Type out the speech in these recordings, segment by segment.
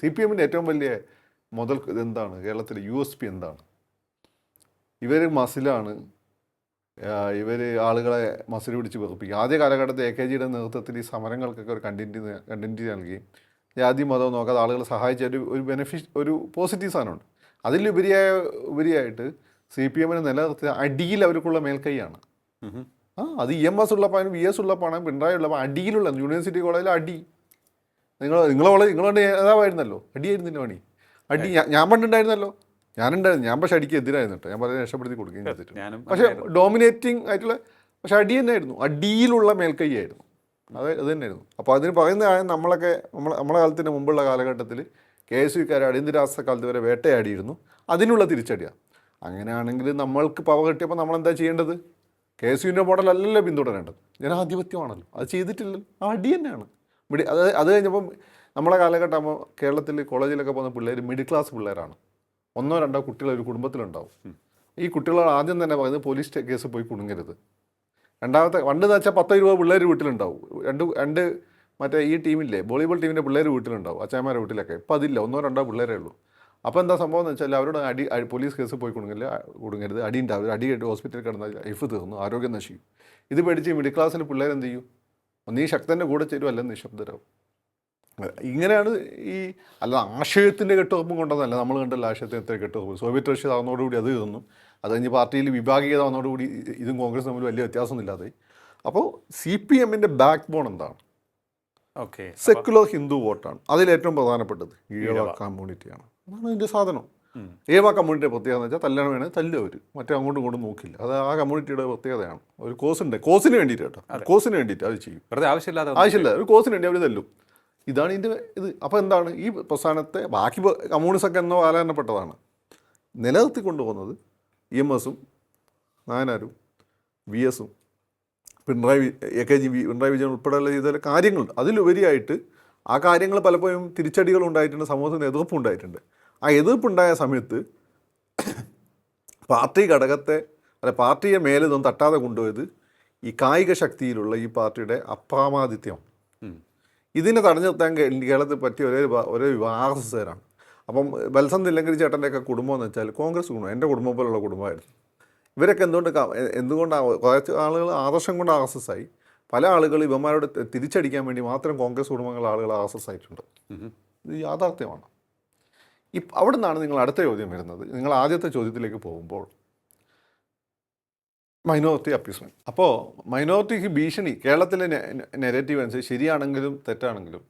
C P എമ്മിന്റെ ഏറ്റവും വലിയ മുതൽ ഇതെന്താണ്? കേരളത്തിലെ യു എസ് പി എന്താണ്? ഇവർ മസിലാണ്. ഇവർ ആളുകളെ മസിൽ പിടിച്ച് വെറുപ്പിക്കും. ആദ്യ കാലഘട്ടത്തിൽ എ കെ ജിയുടെ നേതൃത്വത്തിൽ ഈ സമരങ്ങൾക്കൊക്കെ ഒരു കണ്ടിന്യൂ കണ്ടിന്യൂ നൽകി. ജാതി മതം നോക്കാതെ ആളുകളെ സഹായിച്ച ഒരു ഒരു ബെനിഫിറ്റ് ഒരു പോസിറ്റീവ് സാധനമുണ്ട്. അതിലുപരിയായ ഉപരിയായിട്ട് സി പി എമ്മിനെ നിലനിർത്തിയ അടിയിൽ അവർക്കുള്ള മേൽക്കൈയാണ്. ആ അത് ഇ എം എസ് ഉള്ളപ്പോൾ വി എസ് ഉള്ളപ്പോൾ പിണറായി ഉള്ളപ്പോൾ അടിയിലുള്ള യൂണിവേഴ്സിറ്റി കോളേജിൽ അടി. നിങ്ങൾ നിങ്ങൾ കോളേജ് നിങ്ങളുടെ ഏതാവായിരുന്നല്ലോ അടിയായിരുന്നില്ല പണി. അടി ഞാൻ- ഞാൻ പണ്ടുണ്ടായിരുന്നല്ലോ. ഞാനുണ്ടായിരുന്നു. ഞാൻ പക്ഷേ അടിക്ക് എതിരായിരുന്നു കേട്ടോ. ഞാൻ പറയുന്നത് രക്ഷപ്പെടുത്തി കൊടുക്കുകയും ചെയ്തിട്ട്. പക്ഷേ ഡോമിനേറ്റിംഗ് ആയിട്ടുള്ള പക്ഷേ അടി തന്നെയായിരുന്നു. അടിയിലുള്ള മേൽക്കൈയായിരുന്നു. അത് അത് തന്നെയായിരുന്നു. അപ്പോൾ അതിന് പറയുന്ന കാര്യം നമ്മളൊക്കെ നമ്മളെ നമ്മളെ കാലത്തിന് മുമ്പുള്ള കാലഘട്ടത്തിൽ കെ എസ് യുക്കാർ അടിയന്തരാവസ്ഥ കാലത്ത് വരെ വേട്ടയാടിയിരുന്നു. അതിനുള്ള തിരിച്ചടിയാണ് അങ്ങനെയാണെങ്കിൽ നമ്മൾക്ക് പവ കിട്ടിയപ്പോൾ നമ്മൾ എന്താ ചെയ്യേണ്ടത്? കെ എസ് യുവിന്റെ മോഡൽ അല്ലല്ലോ പിന്തുടരേണ്ടത്. ജനാധിപത്യമാണല്ലോ. അത് ചെയ്തിട്ടില്ലല്ലോ. ആ അടി തന്നെയാണ്. മിഡി അത് അത് കഴിഞ്ഞപ്പം നമ്മളെ കാലഘട്ടം ആകുമ്പോൾ കേരളത്തിൽ കോളേജിലൊക്കെ പോകുന്ന പിള്ളേർ മിഡിൽ ക്ലാസ് പിള്ളേരാണ്. ഒന്നോ രണ്ടോ കുട്ടികൾ ഒരു കുടുംബത്തിലുണ്ടാവും. ഈ കുട്ടികൾ ആദ്യം തന്നെ പറയുന്നത് പോലീസ് കേസ് പോയി കുടുങ്ങരുത്. രണ്ടാമത്തെ പണ്ട് എന്ന് വെച്ചാൽ പത്തോ ഇരുപത് പിള്ളേർ വീട്ടിലുണ്ടാവും. രണ്ട് രണ്ട് മറ്റേ ഈ ടീമില്ലേ വോളിബോൾ ടീമിന്റെ പിള്ളേർ വീട്ടിലുണ്ടാവും അച്ഛന്മാരുടെ വീട്ടിലൊക്കെ. ഇപ്പം അതില്ല ഒന്നോ രണ്ടോ പിള്ളേരേ ഉള്ളൂ. അപ്പോൾ എന്താ സംഭവം എന്ന് വെച്ചാൽ അവരോട് അടി പോലീസ് കേസ് പോയി കൊടുങ്ങില്ല കൊടുങ്ങരുത് അടി ഉണ്ടാവും അടി കേട്ട് ഹോസ്പിറ്റലിൽ കിടന്നാൽ ലൈഫ് തീർന്നു ആരോഗ്യം നശിക്കും. ഇത് പേടിച്ച് മിഡിൽ ക്ലാസ്സിൽ പിള്ളേർ എന്ത് ചെയ്യും? ഒന്നീ ശക്തന്റെ കൂടെ ചേരും അല്ലെങ്കിൽ നിശബ്ദരാവും. ഇങ്ങനെയാണ് ഈ അല്ല ആശയത്തിന്റെ കെട്ടുറപ്പും കൊണ്ടതല്ല നമ്മൾ കണ്ടല്ല ആശയത്തിന് എത്ര കെട്ടുറപ്പ് സോവിയറ്റ് റഷ്യ ആവുന്നതോടുകൂടി അത് തീർന്നു അത് കഴിഞ്ഞ് പാർട്ടിയിൽ വിഭാഗീയത വന്നതോടുകൂടി ഇതും കോൺഗ്രസ് തമ്മിൽ വലിയ വ്യത്യാസമൊന്നുമില്ലാതെ അപ്പോൾ സി പി എമ്മിന്റെ ബാക്ക് ബോൺ എന്താണ്? ഓക്കെ സെക്കുലർ ഹിന്ദു വോട്ടാണ്. അതിലേറ്റവും പ്രധാനപ്പെട്ടത് ഈഴവ. കമ്മ്യൂണിറ്റിയാണ് അതാണ് അതിന്റെ സാധനം. ഈഴവ കമ്മ്യൂണിറ്റിയുടെ പ്രത്യേകത എന്ന് വെച്ചാൽ തല്ലണം വേണേൽ തല്ലും അവർ മറ്റേ അങ്ങോട്ടും ഇങ്ങോട്ടും നോക്കില്ല. അത് ആ കമ്മ്യൂണിറ്റിയുടെ പ്രത്യേകതയാണ്. ഒരു കോസുണ്ട് കോസിന് വേണ്ടിയിട്ട് കേട്ടോ. കോസിന് വേണ്ടിയിട്ട് അത് ചെയ്യും. വെറുതെ ആവശ്യമില്ലാതെ ആവശ്യമില്ല. ഒരു കോസിന് വേണ്ടി അവർ തല്ലും. ഇതാണ് ഇതിന്റെ ഇത്. അപ്പോൾ എന്താണ്? ഈ പ്രസ്ഥാനത്തെ ബാക്കി കമ്മ്യൂണിസമൊക്കെ എന്നോ കാലഘട്ടപ്പെട്ടതാണ് നിലനിർത്തി കൊണ്ടുപോകുന്നത് ഇ എം എസും നായനാരും വി എസും Pinarayi A K G V Pinarayi Vijayan ഉൾപ്പെടെയുള്ള ചെയ്ത കാര്യങ്ങളുണ്ട്. അതിലുപരിയായിട്ട് ആ കാര്യങ്ങൾ പലപ്പോഴും തിരിച്ചടികൾ ഉണ്ടായിട്ടുണ്ട് സമൂഹത്തിന് എതിർപ്പ് ഉണ്ടായിട്ടുണ്ട് ആ എതിർപ്പുണ്ടായ സമയത്ത് പാർട്ടി ഘടകത്തെ അല്ല പാർട്ടിയെ മേലെ ഇതൊന്നും തട്ടാതെ കൊണ്ടുപോയത് ഈ കായിക ശക്തിയിലുള്ള ഈ പാർട്ടിയുടെ അപ്രാമാദിത്യം. ഇതിനെ തടഞ്ഞു നിർത്താൻ കേരളത്തിൽ പറ്റിയ ഒരേ ഒരേ വിവാഹസ്ഥരാണ് അപ്പം ബൽസം തില്ലങ്കരി ചേട്ടന്റെയൊക്കെ കുടുംബം എന്ന് വെച്ചാൽ കോൺഗ്രസ് കുടുംബം എന്റെ കുടുംബം പോലുള്ള കുടുംബമായിരുന്നു. ഇവരൊക്കെ എന്തുകൊണ്ട് എന്തുകൊണ്ടാണ് കുറച്ച് ആളുകൾ ആദർശം കൊണ്ട് ആർ എസ് എസ് ആയി പല ആളുകൾ ഇവന്മാരോട് തിരിച്ചടിക്കാൻ വേണ്ടി മാത്രം കോൺഗ്രസ് കുടുംബങ്ങൾ ആളുകൾ ആർ എസ് എസ് ആയിട്ടുണ്ട് ഇത് യാഥാർത്ഥ്യമാണ്. ഇപ്പം അവിടെ നിന്നാണ് നിങ്ങൾ അടുത്ത ചോദ്യം വരുന്നത്. നിങ്ങൾ ആദ്യത്തെ ചോദ്യത്തിലേക്ക് പോകുമ്പോൾ മൈനോറിറ്റി അപ്യൂസ്മെന്റ്. അപ്പോൾ മൈനോറിറ്റിക്ക് ഭീഷണി കേരളത്തിലെ നെഗറ്റീവ് അനുസരിച്ച് ശരിയാണെങ്കിലും തെറ്റാണെങ്കിലും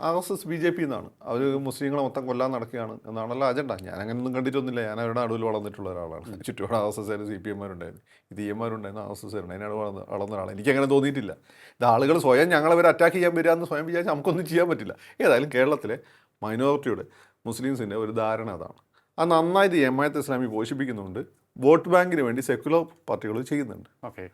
R S S B J P എന്നാണ്. അവർ മുസ്ലിങ്ങളെ മൊത്തം കൊല്ലാൻ നടക്കുകയാണ് എന്നാണല്ലോ അജണ്ട. ഞാൻ അങ്ങനെയൊന്നും കണ്ടിട്ടൊന്നുമില്ല. ഞാൻ അവരുടെ നടുവിൽ വളർന്നിട്ടുള്ള ഒരാളാണ്. ചുറ്റുപാട് ആർ എസ് എസ് ആയാലും സി പി എമ്മാരുണ്ടായിരുന്നു ഇത് ഇ എമ്മാരുണ്ടായിരുന്നു ആർ എസ് എസ് ആയിരുന്നു അതിനാണ് വളർന്ന് വളർന്ന ഒരാളാണ് എനിക്ക് അങ്ങനെ തോന്നിയിട്ടില്ല. ഇത് ആളുകൾ സ്വയം ഞങ്ങളവരെ അറ്റാക്ക് ചെയ്യാൻ വരിക എന്ന് സ്വയം വിചാരിച്ചാൽ നമുക്കൊന്നും ചെയ്യാൻ പറ്റില്ല. ഏതായാലും കേരളത്തിലെ മൈനോറിറ്റിയുടെ മുസ്ലിംസിന്റെ ഒരു ധാരണ അതാണ്. അത് നന്നായിട്ട് ജമായത്ത് ഇസ്ലാമി പോഷിപ്പിക്കുന്നുണ്ട് വോട്ട് ബാങ്കിന് വേണ്ടി സെക്കുലർ പാർട്ടികൾ ചെയ്യുന്നുണ്ട്. ഓക്കെ.